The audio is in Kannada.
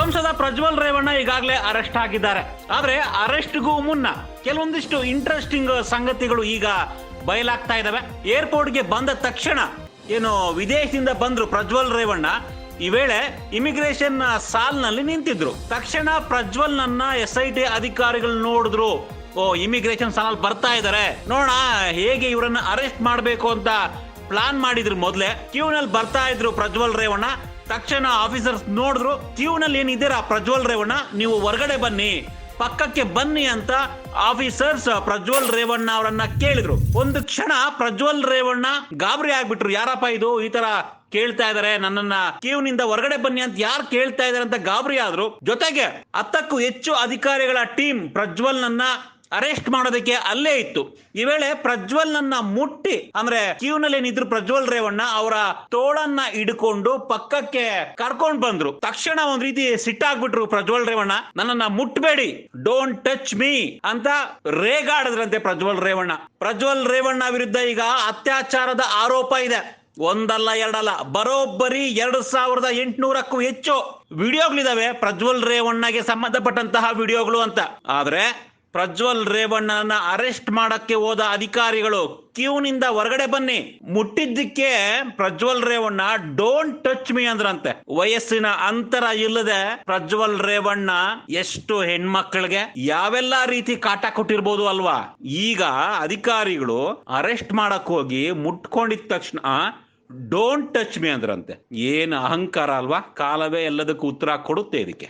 ಪ್ರಜ್ವಲ್ ರೇವಣ್ಣ ಈಗಾಗಲೇ ಅರೆಸ್ಟ್ ಆಗಿದ್ದಾರೆ. ಆದ್ರೆ ಅರೆಸ್ಟ್ಗೂ ಮುನ್ನ ಕೆಲವೊಂದಿಷ್ಟು ಇಂಟ್ರೆಸ್ಟಿಂಗ್ ಸಂಗತಿಗಳು ಈಗ ಬಯಲಾಗ್ತಾ ಇದಾವೆ. ಏರ್ಪೋರ್ಟ್ಗೆ ಬಂದ ತಕ್ಷಣ ಏನು ವಿದೇಶದಿಂದ ಬಂದ್ರು ಪ್ರಜ್ವಲ್ ರೇವಣ್ಣ. ಈ ವೇಳೆ ಇಮಿಗ್ರೇಷನ್ ಸಾಲ್ನಲ್ಲಿ ನಿಂತಿದ್ರು. ತಕ್ಷಣ ಪ್ರಜ್ವಲ್ ನನ್ನ ಎಸ್ ಐ ಟಿ ಅಧಿಕಾರಿಗಳು ನೋಡಿದ್ರು. ಓ ಇಮಿಗ್ರೇಷನ್ ಸಾಲ್ ಬರ್ತಾ ಇದಾರೆ. ನೋಡೋಣ, ಹೇಗೆ ಇವರನ್ನ ಅರೆಸ್ಟ್ ಮಾಡಬೇಕು ಅಂತ ಪ್ಲಾನ್ ಮಾಡಿದ್ರು ಮೊದಲೇ. ಕ್ಯೂನಲ್ಲಿ ಬರ್ತಾ ಇದ್ರು ಪ್ರಜ್ವಲ್ ರೇವಣ್ಣ. ತಕ್ಷಣ ಆಫೀಸರ್ಸ್ ನೋಡಿದ್ರು, ಕ್ಯೂನಲ್ಲಿ ಏನಿದ್ದೀರಾ ಪ್ರಜ್ವಲ್ ರೇವಣ್ಣ? ನೀವು ಹೊರಗಡೆ ಬನ್ನಿ, ಪಕ್ಕಕ್ಕೆ ಬನ್ನಿ ಅಂತ ಆಫೀಸರ್ಸ್ ಪ್ರಜ್ವಲ್ ರೇವಣ್ಣ ಅವರನ್ನ ಕೇಳಿದ್ರು. ಒಂದು ಕ್ಷಣ ಪ್ರಜ್ವಲ್ ರೇವಣ್ಣ ಗಾಬರಿ ಆಗ್ಬಿಟ್ರು. ಯಾರಪ್ಪ ಇದು? ಈ ತರ ಕೇಳ್ತಾ ಇದಾರೆ, ನನ್ನನ್ನ ಕ್ಯೂನಿಂದ ಹೊರಗಡೆ ಬನ್ನಿ ಅಂತ ಯಾರು ಕೇಳ್ತಾ ಇದಾರೆ ಅಂತ ಗಾಬರಿ ಆದ್ರು. ಜೊತೆಗೆ ಹತ್ತಕ್ಕೂ ಹೆಚ್ಚು ಅಧಿಕಾರಿಗಳ ಟೀಮ್ ಪ್ರಜ್ವಲ್ ನನ್ನ ಅರೆಸ್ಟ್ ಮಾಡೋದಕ್ಕೆ ಅಲ್ಲೇ ಇತ್ತು. ಈ ವೇಳೆ ಪ್ರಜ್ವಲ್ ನನ್ನ ಮುಟ್ಟಿ, ಅಂದ್ರೆ ಕ್ಯೂನಲ್ಲಿ ಏನಿದ್ರು ಪ್ರಜ್ವಲ್ ರೇವಣ್ಣ ಅವರ ತೋಳನ್ನ ಹಿಡ್ಕೊಂಡು ಪಕ್ಕಕ್ಕೆ ಕರ್ಕೊಂಡ್ ಬಂದ್ರು. ತಕ್ಷಣ ಒಂದ್ ರೀತಿ ಸಿಟ್ಟಾಗ್ಬಿಟ್ರು ಪ್ರಜ್ವಲ್ ರೇವಣ್ಣ. ನನ್ನನ್ನ ಮುಟ್ಬೇಡಿ ಡೋಂಟ್ ಟಚ್ ಮೀ ಅಂತ ರೇಗಾಡದ್ರಂತೆ ಪ್ರಜ್ವಲ್ ರೇವಣ್ಣ. ಪ್ರಜ್ವಲ್ ರೇವಣ್ಣ ವಿರುದ್ಧ ಈಗ ಅತ್ಯಾಚಾರದ ಆರೋಪ ಇದೆ. ಒಂದಲ್ಲ, ಎರಡಲ್ಲ, ಬರೋಬ್ಬರಿ ಎರಡು ಸಾವಿರದ ಎಂಟುನೂರಕ್ಕೂ ಹೆಚ್ಚು ವಿಡಿಯೋಗಳಿದಾವೆ ಪ್ರಜ್ವಲ್ ರೇವಣ್ಣಗೆ ಸಂಬಂಧಪಟ್ಟಂತಹ ವಿಡಿಯೋಗಳು ಅಂತ. ಆದ್ರೆ ಪ್ರಜ್ವಲ್ ರೇವಣ್ಣನ ಅರೆಸ್ಟ್ ಮಾಡಕ್ಕೆ ಹೋದ ಅಧಿಕಾರಿಗಳು ಕ್ಯೂನಿಂದ ಹೊರಗಡೆ ಬನ್ನಿ. ಮುಟ್ಟಿದ್ದಕ್ಕೆ Prajwal Revanna don't touch me ಅಂದ್ರಂತೆ. ವಯಸ್ಸಿನ ಅಂತರ ಇಲ್ಲದೆ ಪ್ರಜ್ವಲ್ ರೇವಣ್ಣ ಎಷ್ಟು ಹೆಣ್ಮಕ್ಳಿಗೆ ಯಾವೆಲ್ಲ ರೀತಿ ಕಾಟ ಕೊಟ್ಟಿರ್ಬೋದು ಅಲ್ವಾ? ಈಗ ಅಧಿಕಾರಿಗಳು ಅರೆಸ್ಟ್ ಮಾಡಕ್ ಹೋಗಿ ಮುಟ್ಕೊಂಡಿದ ತಕ್ಷಣ ಡೋಂಟ್ ಟಚ್ ಮೀ ಅಂದ್ರಂತೆ. ಏನು ಅಹಂಕಾರ ಅಲ್ವಾ? ಕಾಲವೇ ಎಲ್ಲದಕ್ಕೂ ಉತ್ತರ ಕೊಡುತ್ತೆ ಇದಕ್ಕೆ.